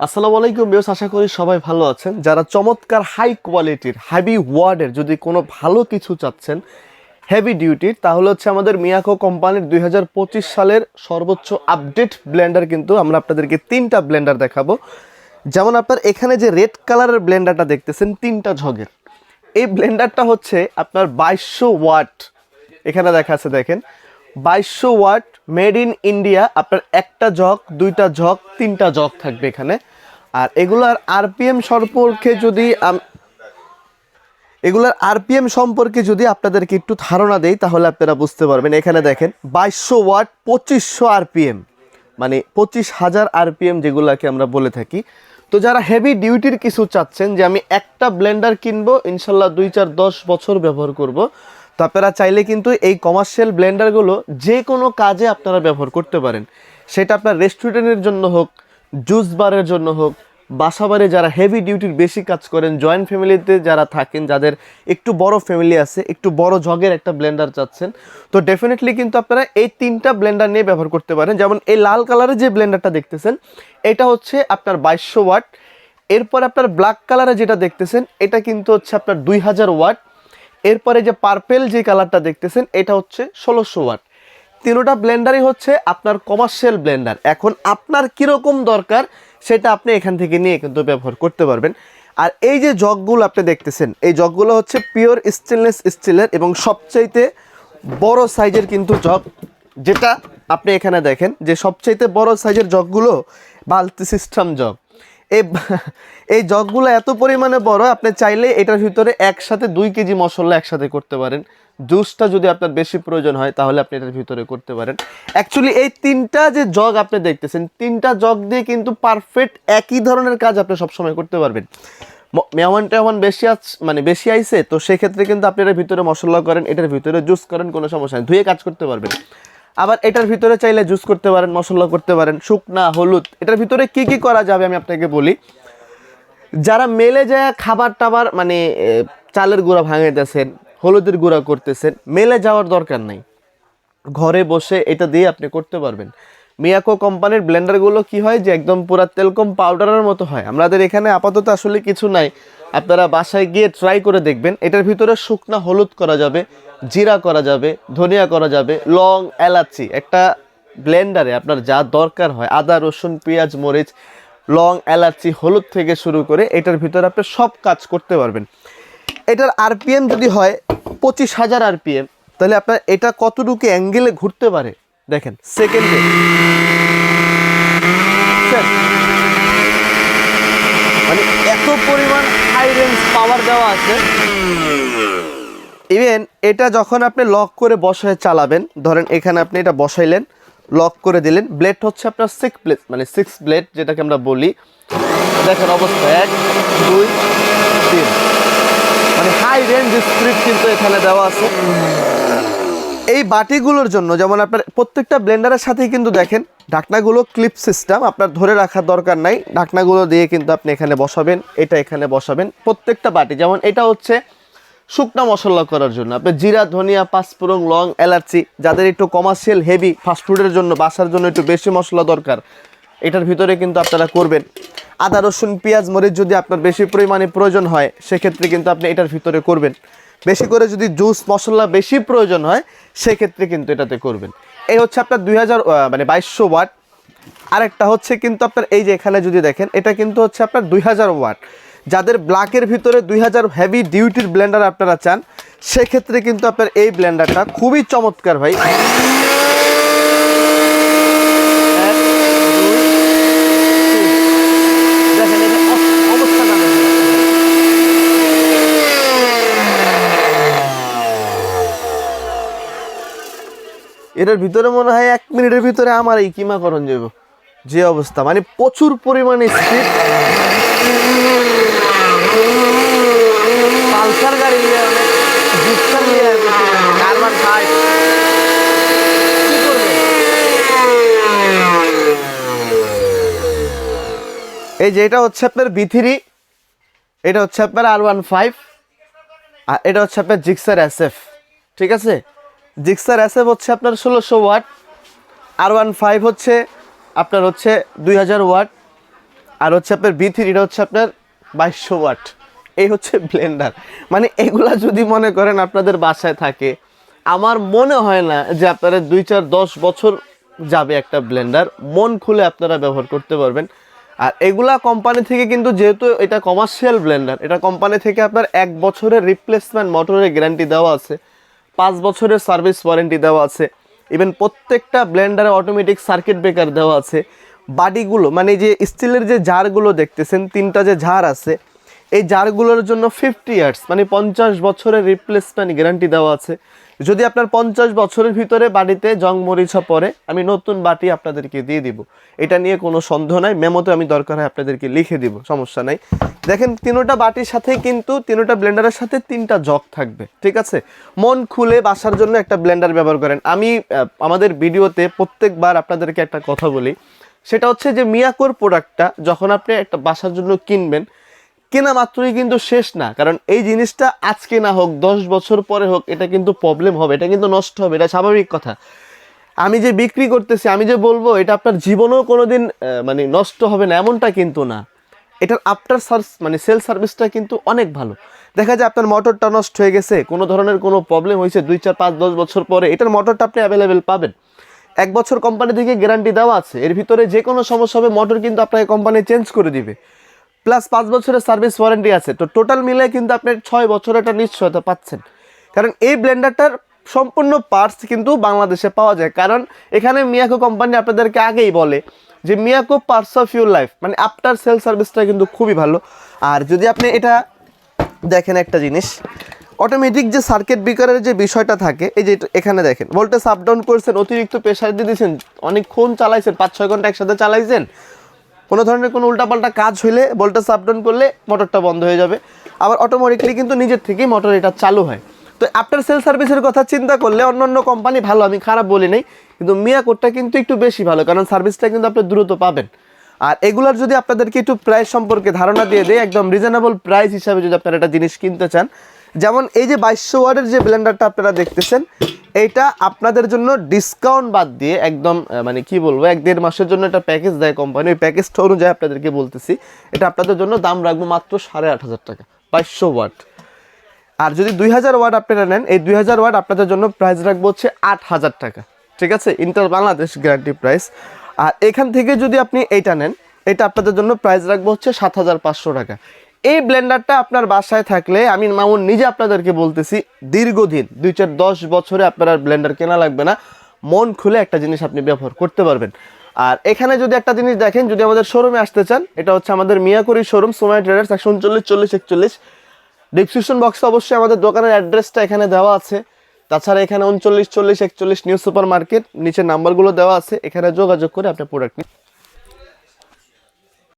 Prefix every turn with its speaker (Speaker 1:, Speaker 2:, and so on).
Speaker 1: আসসালামু আলাইকুম বিয়স আশা করি সবাই ভালো আছেন। যারা চমৎকার হাই কোয়ালিটির হেভি ওয়ার্ডের যদি কোনো ভালো কিছু চাচ্ছেন হেভি ডিউটির তাহলে হচ্ছে আমাদের মিয়াকো কোম্পানির দুই হাজার পঁচিশ সালের সর্বোচ্চ আপডেট ব্লেন্ডার কিন্তু আমরা আপনাদেরকে তিনটা ব্লেন্ডার দেখাবো। যেমন আপনার এখানে যে রেড কালারের ব্লেন্ডারটা দেখতেছেন, তিনটা ঝগের। এই ব্লেন্ডারটা হচ্ছে আপনার বাইশশো ওয়াট। এখানে দেখা আছে, দেখেন। বাইশশো ওয়াট মেড ইন ইন্ডিয়া, আপনার একটা জগ, দুইটা জগ, তিনটা জগ থাকবে এখানে। আর এগুলার আরপিএম সম্পর্কে যদি এগুলার আরপিএম সম্পর্কে যদি আপনাদেরকে একটু ধারণা দেই, তাহলে আপনারা বুঝতে পারবেন। এখানে দেখেন, বাইশশো ওয়াট পঁচিশশো আরপিএম মানে পঁচিশ হাজার আরপিএম যেগুলাকে আমরা বলে থাকি। তো যারা হেভি ডিউটির কিছু চাচ্ছেন যে আমি একটা ব্লেন্ডার কিনবো, ইনশাল্লাহ দুই চার দশ বছর ব্যবহার করব তো আপনারা চাইলে কিন্তু এই কমার্শিয়াল ব্লেন্ডারগুলো যে কোনো কাজে আপনারা ব্যবহার করতে পারেন। সেটা আপনার রেস্টুরেন্টের জন্য হোক জুস বারের জন্য হোক বাসাবাড়ি যারা হেভি ডিউটির বেশি কাজ করেন জয়েন্ট ফ্যামিলিতে যারা থাকেন, যাদের একটু বড় ফ্যামিলি আছে, একটু বড় জগের একটা ব্লেন্ডার চাচ্ছেন, তো ডেফিনেটলি কিন্তু আপনারা এই তিনটা ব্লেন্ডার নিয়ে ব্যবহার করতে পারেন। যেমন এই লাল কালারের যে ব্লেন্ডারটা দেখতেছেন, এটা হচ্ছে আপনার বাইশশো ওয়াট। এরপর আপনার ব্ল্যাক কালারে যেটা দেখতেছেন, এটা কিন্তু হচ্ছে আপনার দুই হাজার ওয়াট। এরপরে যে পার্পেল যে কালারটা দেখতেছেন, এটা হচ্ছে ষোলোশো ওয়াট তিনোটা ব্লেন্ডারই হচ্ছে আপনার কমার্শিয়াল ব্লেন্ডার এখন আপনার কীরকম দরকার, সেটা আপনি এখান থেকে নিয়ে কিন্তু ব্যবহার করতে পারবেন। আর এই যে জগগুলো আপনি দেখতেছেন, এই জগগুলো হচ্ছে পিওর স্টেনলেস স্টিলের এবং সবচাইতে বড় সাইজের কিন্তু জগ, যেটা আপনি এখানে দেখেন যে সবচাইতে বড় সাইজের জগগুলো বালতি সিস্টেম জগ। এই এই জগগুলো এত পরিমাণে বড়, আপনি চাইলে এটার ভিতরে একসাথে দুই কেজি মশলা একসাথে করতে পারেন। জুসটা যদি আপনার বেশি প্রয়োজন হয়, তাহলে আপনি এটার ভিতরে করতে পারেন। অ্যাকচুয়ালি এই তিনটা যে জগ আপনি দেখতেছেন, তিনটা জগ দিয়ে কিন্তু পারফেক্ট একই ধরনের কাজ আপনি সবসময় করতে পারবেন। মেহমান টেহমান বেশি আছ মানে বেশি আইছে, তো সেক্ষেত্রে কিন্তু আপনি এটার ভিতরে মশলা করেন, এটার ভিতরে জুস করেন, কোনো সমস্যা নেই। ধুয়ে কাজ করতে পারবেন। আবার এটার ভিতরে চাইলে জুস করতে পারেন, মশলা করতে পারেন, শুকনা, হলুদ, এটার ভিতরে কি কি করা যাবে আমি আপনাকে বলি। যারা মেলে যায় খাবার টাবার মানে চালের গুঁড়া ভাঙাইতেছেন, হলুদের গুঁড়া করতেছেন, মেলে যাওয়ার দরকার নাই। ঘরে বসে এটা দিয়ে আপনি করতে পারবেন। মিয়াকো কোম্পানির ব্লেন্ডারগুলো কি হয় যে, একদম পুরা তেলকম পাউডারের মতো হয়। আমাদের এখানে আপাতত আসলে কিছু নাই। আপনারা বাসায় গিয়ে ট্রাই করে দেখবেন। এটার ভিতরে শুকনা হলুদ করা যাবে, জিরা করা যাবে, ধনিয়া করা যাবে, লং এলাচি, একটা ব্লেন্ডারে আপনার যা দরকার হয়, আদা, রসুন, পেঁয়াজ, মরিচ, লং এলাচি, হলুদ থেকে শুরু করে এটার ভিতরে আপনি সব কাজ করতে পারবেন। এটার আরপিএম যদি হয় পঁচিশ হাজার আরপিএম তাহলে আপনার এটা কতটুকু অ্যাঙ্গেলে ঘুরতে পারে? দেখেন সেকেন্ডে মানে এত পরিমাণ হাই রেঞ্জ পাওয়ার দেওয়া আছে। ইভেন এটা যখন আপনি লক করে বসায় চালাবেন, ধরেন এখানে আপনি এটা বসাইলেন লক করে দিলেন ব্লেড হচ্ছে আপনার সিক্স ব্লেড মানে সিক্স ব্লেড যেটাকে আমরা বলি। দেখেন অবস্থা, এক, দুই, তিন। মানে হাই রেঞ্জ স্পিড কিন্তু এখানে দেওয়া আছে। এই বাটিগুলোর জন্য, যেমন আপনার প্রত্যেকটা ব্লেন্ডারের সাথেই কিন্তু দেখেন, ঢাকনাগুলো ক্লিপ সিস্টেম আপনার ধরে রাখার দরকার নাই। ঢাকনাগুলো দিয়ে কিন্তু আপনি এখানে বসাবেন, এটা এখানে বসাবেন, প্রত্যেকটা বাটি। যেমন এটা হচ্ছে শুকনা মশলা করার জন্য। আপনি জিরা, ধনিয়া, পাঁচফোড়ন, লং, এলাচি, যাদের একটু কমার্শিয়াল হেভি ফাস্টফুডের জন্য, বাসার জন্য একটু বেশি মশলা দরকার, এটার ভিতরে কিন্তু আপনারা করবেন। আদা, রসুন, পেঁয়াজ, মরিচ যদি আপনার বেশি পরিমাণে প্রয়োজন হয়, সেক্ষেত্রে কিন্তু আপনি এটার ভিতরে করবেন। বেশি করে যদি জুস, মশলা বেশি প্রয়োজন হয়, সেক্ষেত্রে কিন্তু এটাতে করবেন। এই হচ্ছে আপনার দুই হাজার মানে বাইশশো ওয়াট। আরেকটা হচ্ছে কিন্তু আপনার এই যে এখানে যদি দেখেন, এটা কিন্তু হচ্ছে আপনার দুই হাজার ওয়াট। যাদের ব্ল্যাকের ভিতরে দুই হাজার হেভি ডিউটির ব্লেন্ডার আপনারা চান, সেক্ষেত্রে কিন্তু আপনার এই ব্লেন্ডারটা খুবই চমৎকার ভাই এক, দুই, তিন। দেখেন এটা অস- অবস্থাটা দেখেন এটার ভিতরে মনে হয় এক মিনিটের ভিতরে আমার এই কিমা করণ যাব যে অবস্থা মানে প্রচুর পরিমাণে এই যে এটা হচ্ছে আপনার বি থ্রি এটা হচ্ছে আপনার আর ওয়ান ফাইভ আর এটা হচ্ছে আপনার জিক্সার এস এফ ঠিক আছে? জিক্সার এফ হচ্ছে আপনার ষোলোশো ওয়াট আর ওয়ান ফাইভ হচ্ছে আপনার হচ্ছে দুই হাজার ওয়াট, আর হচ্ছে আপনার বি থ্রি এটা হচ্ছে আপনার বাইশশো ওয়াট। এই হচ্ছে ব্লেন্ডার। মানে এগুলা যদি মনে করেন আপনাদের বাসায় থাকে, আমার মনে হয় না যে আপনারা দুই চার দশ বছর যাবে একটা ব্লেন্ডার। মন খুলে আপনারা ব্যবহার করতে পারবেন। আর এগুলা কোম্পানি থেকে কিন্তু যেহেতু এটা কমার্শিয়াল ব্লেন্ডার, এটা কোম্পানি থেকে আপনার এক বছরের রিপ্লেসমেন্ট মোটরের গ্যারান্টি দেওয়া আছে। পাঁচ বছরের সার্ভিস ওয়ারেন্টি দেওয়া আছে। ইভেন প্রত্যেকটা ব্লেন্ডারে অটোমেটিক সার্কিট ব্রেকার দেওয়া আছে। বাডিগুলো মানে যে স্টিলের যে জারগুলো দেখতেছেন, তিনটা যে জার আছে এই জারগুলোর জন্য ফিফটি ইয়ার্স মানে পঞ্চাশ বছরের রিপ্লেসমেন্ট গ্যারান্টি দেওয়া আছে। যদি আপনার পঞ্চাশ বছরের ভিতরে বাড়িতে জং মরিচা পড়ে, আমি নতুন বাটি আপনাদেরকে দিয়ে দিব। এটা নিয়ে কোনো সন্দেহ নাই, মেমোতে আমি দরকার হয় আপনাদেরকে লিখে দিব, সমস্যা নাই। দেখেন, তিনোটা বাটির সাথে কিন্তু তিনোটা ব্লেন্ডারের সাথে তিনটা জগ থাকবে, ঠিক আছে? মন খুলে বাসার জন্য একটা ব্লেন্ডার ব্যবহার করেন। আমি আমাদের ভিডিওতে প্রত্যেকবার আপনাদেরকে একটা কথা বলি। সেটা হচ্ছে যে মিয়াকোর প্রোডাক্টটা যখন আপনি একটা বাসার জন্য কিনবেন কেনা মাত্রই কিন্তু শেষ না। কারণ এই জিনিসটা আজকে না হোক, দশ বছর পরে হোক, এটা কিন্তু প্রবলেম হবে, এটা কিন্তু নষ্ট হবে, এটা স্বাভাবিক কথা। আমি যে বিক্রি করতেছি, আমি যে বলব, এটা আপনার জীবনেও কোনো দিন মানে নষ্ট হবে না, এমনটা কিন্তু না। এটার আফটার সার্ভিস মানে সেল সার্ভিসটা কিন্তু অনেক ভালো। দেখা যায় আপনার মোটরটা নষ্ট হয়ে গেছে, কোনো ধরনের কোনো প্রবলেম হয়েছে, দুই, চার, পাঁচ, দশ বছর পরে, এটার মোটরটা আপনি অ্যাভেলেবেল পাবেন। এক বছর কোম্পানি থেকে গ্যারান্টি দেওয়া আছে, এর ভিতরে যে কোনো সমস্যা হবে মোটর কিন্তু আপনাকে কোম্পানি চেঞ্জ করে দিবে। প্লাস পাঁচ বছরের সার্ভিস ওয়ারেন্টি আছে। তো টোটাল মিলে কিন্তু আপনি ছয় বছর একটা নিশ্চয়তা পাচ্ছেন। কারণ এই ব্লেন্ডারটার সম্পূর্ণ পার্টস কিন্তু বাংলাদেশে পাওয়া যায়। কারণ এখানে মিয়াকো কোম্পানি আপনাদেরকে আগেই বলে যে Miyako parts of your life মানে আফটার সেল সার্ভিসটা কিন্তু খুবই ভালো। আর যদি আপনি এটা দেখেন একটা জিনিস অটোমেটিক যে সার্কিট ব্রেকারের যে বিষয়টা থাকে, এই যে এখানে দেখেন ভোল্টেজ আপ ডাউন করছেন, অতিরিক্ত প্রেশার দিয়ে দিয়েছেন অনেকক্ষণ চালাইছেন, পাঁচ ছয় ঘণ্টা একসাথে চালাইছেন কোনো ধরনের কোনো উল্টাপাল্টা কাজ হলে ভোল্টেজ আপ ডাউন করলে মোটরটা বন্ধ হয়ে যাবে। আবার অটোমেটিকলি কিন্তু নিজের থেকেই মোটর এটা চালু হয়। তো আফটার সেল সার্ভিসের কথা চিন্তা করলে অন্য অন্য কোম্পানি ভালো, আমি খারাপ বলি নাই, কিন্তু মিয়া কোডটা কিন্তু একটু বেশি ভালো, কারণ সার্ভিসটা কিন্তু আপনি দ্রুত পাবেন। আর এগুলার যদি আপনাদেরকে একটু প্রাইস সম্পর্কে ধারণা দিয়ে দেয় একদম রিজনেবল প্রাইস হিসাবে যদি আপনারা একটা জিনিস কিনতে চান, যেমন এই যে বাইশশো ওয়ার্ডের যে ব্লেন্ডারটা আপনারা দেখতেছেন এইটা আপনাদের জন্য ডিসকাউন্ট বাদ দিয়ে একদম মানে কি বলব, এক দেড় মাসের জন্য একটা প্যাকেজ দেয় কোম্পানি ওই প্যাকেজটা অনুযায়ী আপনাদেরকে বলতেছি। এটা আপনাদের জন্য দাম রাখব মাত্র সাড়ে আট হাজার টাকা, বাইশশো ওয়াট। আর যদি দুই হাজার ওয়াট আপনারা নেন, এই দুই হাজার ওয়াট আপনাদের জন্য প্রাইস রাখব হচ্ছে আট হাজার টাকা। ঠিক আছে? ইন্টার বাংলাদেশ গ্যারান্টি প্রাইস আর এখান থেকে যদি আপনি এইটা নেন, এটা আপনাদের জন্য প্রাইস রাখব হচ্ছে সাত হাজার পাঁচশো টাকা। এই ব্লেন্ডারটা আপনার বাসায় থাকলে, আমি মামুন নিজে আপনাদেরকে বলতেছি, দীর্ঘদিন, দুই চার দশ বছরে আপনার আর ব্লেন্ডার কেনা লাগবে না। মন খুলে একটা জিনিস আপনি ব্যবহার করতে পারবেন। আর এখানে যদি একটা জিনিস দেখেন, যদি আমাদের শোরুমে আসতে চান, এটা হচ্ছে আমাদের মিয়াকুরি শোরুম সোমাই ট্রেডার্স, একশো উনচল্লিশ, চল্লিশ, একচল্লিশ। ডিসক্রিপশন বক্সে অবশ্যই আমাদের দোকানের অ্যাড্রেসটা এখানে দেওয়া আছে। তাছাড়া এখানে উনচল্লিশ, চল্লিশ, একচল্লিশ নিউ সুপার মার্কেট নিচের নাম্বারগুলো দেওয়া আছে। এখানে যোগাযোগ করে আপনি প্রোডাক্ট নিন।